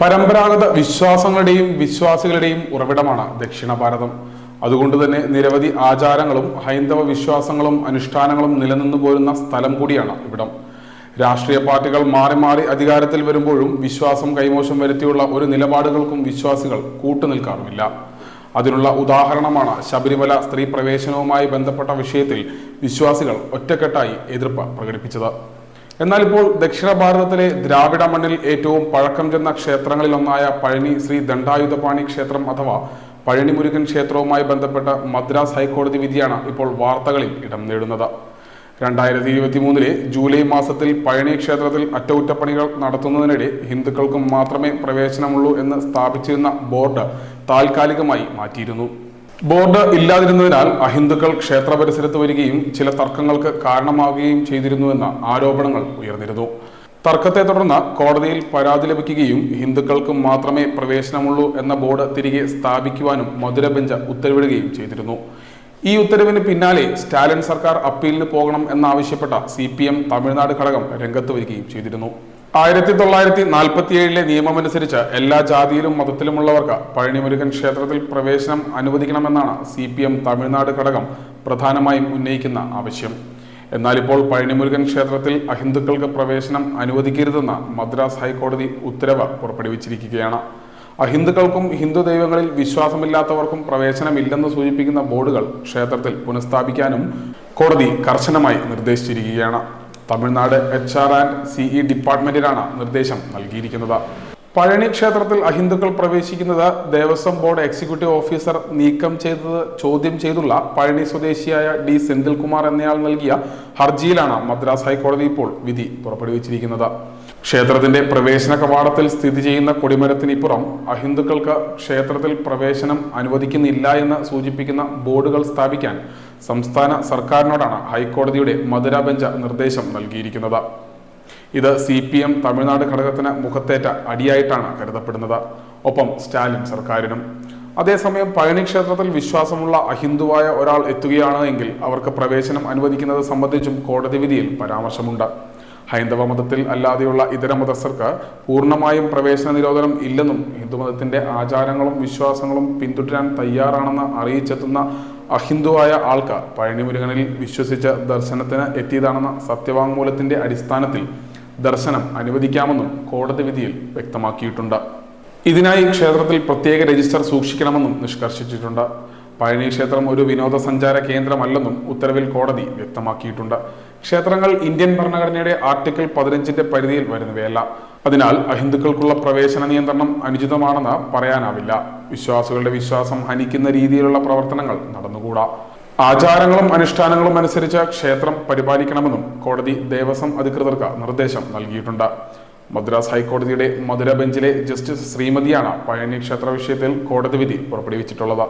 പരമ്പരാഗത വിശ്വാസങ്ങളുടെയും വിശ്വാസികളുടെയും ഉറവിടമാണ് ദക്ഷിണ ഭാരതം. അതുകൊണ്ട് തന്നെ നിരവധി ആചാരങ്ങളും ഹൈന്ദവ വിശ്വാസങ്ങളും അനുഷ്ഠാനങ്ങളും നിലനിന്നു പോരുന്ന സ്ഥലം കൂടിയാണ് ഇവിടം. രാഷ്ട്രീയ പാർട്ടികൾ മാറി മാറി അധികാരത്തിൽ വരുമ്പോഴും വിശ്വാസം കൈമോശം വരുത്തിയുള്ള ഒരു നിലപാടുകൾക്കും വിശ്വാസികൾ കൂട്ടുനിൽക്കാറുമില്ല. അതിനുള്ള ഉദാഹരണമാണ് ശബരിമല സ്ത്രീ പ്രവേശനവുമായി ബന്ധപ്പെട്ട വിഷയത്തിൽ വിശ്വാസികൾ ഒറ്റക്കെട്ടായി എതിർപ്പ് പ്രകടിപ്പിച്ചത്. എന്നാൽ ഇപ്പോൾ ദക്ഷിണ ഭാരതത്തിലെ ദ്രാവിഡ മണ്ണിൽ ഏറ്റവും പഴക്കം ചെന്ന ക്ഷേത്രങ്ങളിലൊന്നായ പഴനി ശ്രീ ദണ്ഡായുധപാണി ക്ഷേത്രം അഥവാ പഴനി മുരുകൻ ക്ഷേത്രവുമായി ബന്ധപ്പെട്ട മദ്രാസ് ഹൈക്കോടതി വിധിയാണ് ഇപ്പോൾ വാർത്തകളിൽ ഇടം നേടുന്നത്. രണ്ടായിരത്തി ഇരുപത്തി മൂന്നിലെ ജൂലൈ മാസത്തിൽ പഴനി ക്ഷേത്രത്തിൽ അറ്റകുറ്റപ്പണികൾ നടത്തുന്നതിനിടെ ഹിന്ദുക്കൾക്കും മാത്രമേ പ്രവേശനമുള്ളൂ എന്ന് സ്ഥാപിച്ചിരുന്ന ബോർഡ് താൽക്കാലികമായി മാറ്റിയിരുന്നു. ബോർഡ് ഇല്ലാതിരുന്നതിനാൽ അഹിന്ദുക്കൾ ക്ഷേത്ര പരിസരത്ത് വരികയും ചില തർക്കങ്ങൾക്ക് കാരണമാവുകയും ചെയ്തിരുന്നുവെന്ന ആരോപണങ്ങൾ ഉയർന്നിരുന്നു. തർക്കത്തെ തുടർന്ന് കോടതിയിൽ പരാതി ലഭിക്കുകയും ഹിന്ദുക്കൾക്ക് മാത്രമേ പ്രവേശനമുള്ളൂ എന്ന ബോർഡ് തിരികെ സ്ഥാപിക്കുവാനും മധുര ബെഞ്ച് ഉത്തരവിടുകയും ചെയ്തിരുന്നു. ഈ ഉത്തരവിന് പിന്നാലെ സ്റ്റാലിൻ സർക്കാർ അപ്പീലിന് പോകണം എന്നാവശ്യപ്പെട്ട സി പി എം തമിഴ്നാട് ഘടകം രംഗത്ത് വരികയും ചെയ്തിരുന്നു. ആയിരത്തി തൊള്ളായിരത്തി നാൽപ്പത്തി ഏഴിലെ നിയമമനുസരിച്ച് എല്ലാ ജാതിയിലും മതത്തിലുമുള്ളവർക്ക് പഴനിമുരുകൻ ക്ഷേത്രത്തിൽ പ്രവേശനം അനുവദിക്കണമെന്നാണ് സി പി എം തമിഴ്നാട് ഘടകം പ്രധാനമായും ഉന്നയിക്കുന്ന ആവശ്യം. എന്നാൽ ഇപ്പോൾ പഴനിമുരുകൻ ക്ഷേത്രത്തിൽ അഹിന്ദുക്കൾക്ക് പ്രവേശനം അനുവദിക്കരുതെന്ന മദ്രാസ് ഹൈക്കോടതി ഉത്തരവ് പുറപ്പെടുവിച്ചിരിക്കുകയാണ്. അഹിന്ദുക്കൾക്കും ഹിന്ദു ദൈവങ്ങളിൽ വിശ്വാസമില്ലാത്തവർക്കും പ്രവേശനമില്ലെന്ന് സൂചിപ്പിക്കുന്ന ബോർഡുകൾ ക്ഷേത്രത്തിൽ പുനഃസ്ഥാപിക്കാനും കോടതി കർശനമായി നിർദ്ദേശിച്ചിരിക്കുകയാണ്. Tamil Nadu H R and CE ഡിപ്പാർട്ട്മെന്റിനാണ് നിർദ്ദേശം നൽകിയിരിക്കുന്നത്. പഴനി ക്ഷേത്രത്തിൽ അഹിന്ദുക്കൾ പ്രവേശിക്കുന്നത് ദേവസ്വം ബോർഡ് എക്സിക്യൂട്ടീവ് ഓഫീസർ നീക്കം ചെയ്തത് ചോദ്യം ചെയ്തുള്ള പഴനി സ്വദേശിയായ ഡി സെന്തിൽകുമാർ എന്നയാൾ നൽകിയ ഹർജിയിലാണ് മദ്രാസ് ഹൈക്കോടതി ഇപ്പോൾ വിധി പുറപ്പെടുവിച്ചിരിക്കുന്നത്. ക്ഷേത്രത്തിന്റെ പ്രവേശന കവാടത്തിൽ സ്ഥിതി ചെയ്യുന്ന കൊടിമരത്തിനിപ്പുറം അഹിന്ദുക്കൾക്ക് ക്ഷേത്രത്തിൽ പ്രവേശനം അനുവദിക്കുന്നില്ല എന്ന് സൂചിപ്പിക്കുന്ന ബോർഡുകൾ സ്ഥാപിക്കാൻ സംസ്ഥാന സർക്കാരിനോടാണ് ഹൈക്കോടതിയുടെ മധുര ബെഞ്ച് നിർദ്ദേശം നൽകിയിരിക്കുന്നത്. ഇത് സി പി എം തമിഴ്നാട് ഘടകത്തിന് മുഖത്തേറ്റ അടിയായിട്ടാണ് കരുതപ്പെടുന്നത്. ഒപ്പം സ്റ്റാലിൻ സർക്കാരിനും. അതേസമയം പഴനി ക്ഷേത്രത്തിൽ വിശ്വാസമുള്ള അഹിന്ദുവായ ഒരാൾ എത്തുകയാണ് എങ്കിൽ അവർക്ക് പ്രവേശനം അനുവദിക്കുന്നത് സംബന്ധിച്ചും കോടതി വിധിയിൽ പരാമർശമുണ്ട്. ഹൈന്ദവ മതത്തിൽ അല്ലാതെയുള്ള ഇതര മതസ്ഥർക്ക് പൂർണമായും പ്രവേശന നിരോധനം ഇല്ലെന്നും ഹിന്ദുമതത്തിന്റെ ആചാരങ്ങളും വിശ്വാസങ്ങളും പിന്തുടരാൻ തയ്യാറാണെന്ന് അറിയിച്ചെത്തുന്ന അഹിന്ദുവായ ആൾക്കാർ പഴനിമുരുകനിൽ വിശ്വസിച്ച ദർശനത്തിന് എത്തിയതാണെന്ന സത്യവാങ്മൂലത്തിന്റെ അടിസ്ഥാനത്തിൽ ദർശനം അനുവദിക്കാമെന്നും കോടതി വിധിയിൽ വ്യക്തമാക്കിയിട്ടുണ്ട്. ഇതിനായി ക്ഷേത്രത്തിൽ പ്രത്യേക രജിസ്റ്റർ സൂക്ഷിക്കണമെന്നും നിഷ്കർഷിച്ചിട്ടുണ്ട്. പഴനി ക്ഷേത്രം ഒരു വിനോദസഞ്ചാര കേന്ദ്രമല്ലെന്നും ഉത്തരവിൽ കോടതി വ്യക്തമാക്കിയിട്ടുണ്ട്. ക്ഷേത്രങ്ങൾ ഇന്ത്യൻ ഭരണഘടനയുടെ ആർട്ടിക്കിൾ പതിനഞ്ചിന്റെ പരിധിയിൽ വരുന്നവയല്ല. അതിനാൽ അഹിന്ദുക്കൾക്കുള്ള പ്രവേശന നിയന്ത്രണം അനുചിതമാണെന്ന് പറയാനാവില്ല. വിശ്വാസികളുടെ വിശ്വാസം ഹനിക്കുന്ന രീതിയിലുള്ള പ്രവർത്തനങ്ങൾ നടന്നുകൂടാ. ആചാരങ്ങളും അനുഷ്ഠാനങ്ങളും അനുസരിച്ച് ക്ഷേത്രം പരിപാലിക്കണമെന്നും കോടതി ദേവസ്വം അധികൃതർക്ക് നിർദ്ദേശം നൽകിയിട്ടുണ്ട്. മദ്രാസ് ഹൈക്കോടതിയുടെ മധുര ബെഞ്ചിലെ ജസ്റ്റിസ് ശ്രീമതിയാണ് പഴനി ക്ഷേത്ര വിഷയത്തിൽ കോടതി വിധി പുറപ്പെടുവിച്ചിട്ടുള്ളത്.